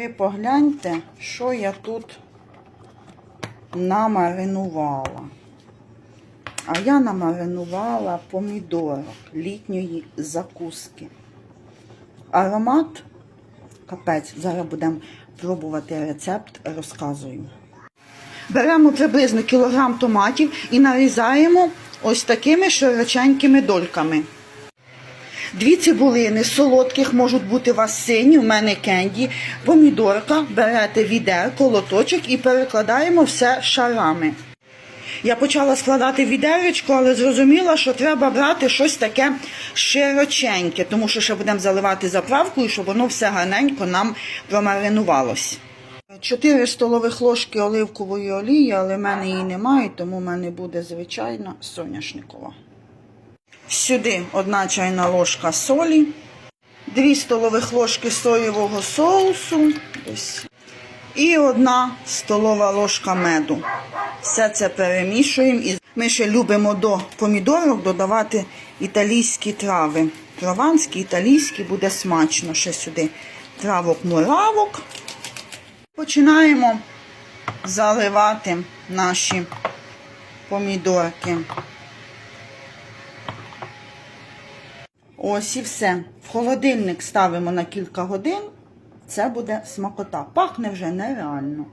Ви погляньте, що я тут намаринувала. А я намаринувала помідорок літньої закуски. Аромат капець. Зараз будемо пробувати рецепт, розказую. Беремо приблизно кілограм томатів і нарізаємо ось такими широченькими дольками. Дві цибулини солодких можуть бути у вас сині, у мене кенді, помідорка, берете відерко, лоточок і перекладаємо все шарами. Я почала складати відеречко, але зрозуміла, що треба брати щось таке широченьке, тому що ще будемо заливати заправкою, щоб воно все гарненько нам промаринувалось. 4 столових ложки оливкової олії, але в мене її немає, тому в мене буде звичайна соняшникова. Сюди одна чайна ложка солі, 2 столових ложки соєвого соусу і одна столова ложка меду. Все це перемішуємо. Ми ще любимо до помідорок додавати італійські трави. Прованські, італійські буде смачно ще сюди. Травок муравок. Починаємо заливати наші помідорки. Ось і все. В холодильник ставимо на кілька годин. Це буде смакота. Пахне вже нереально.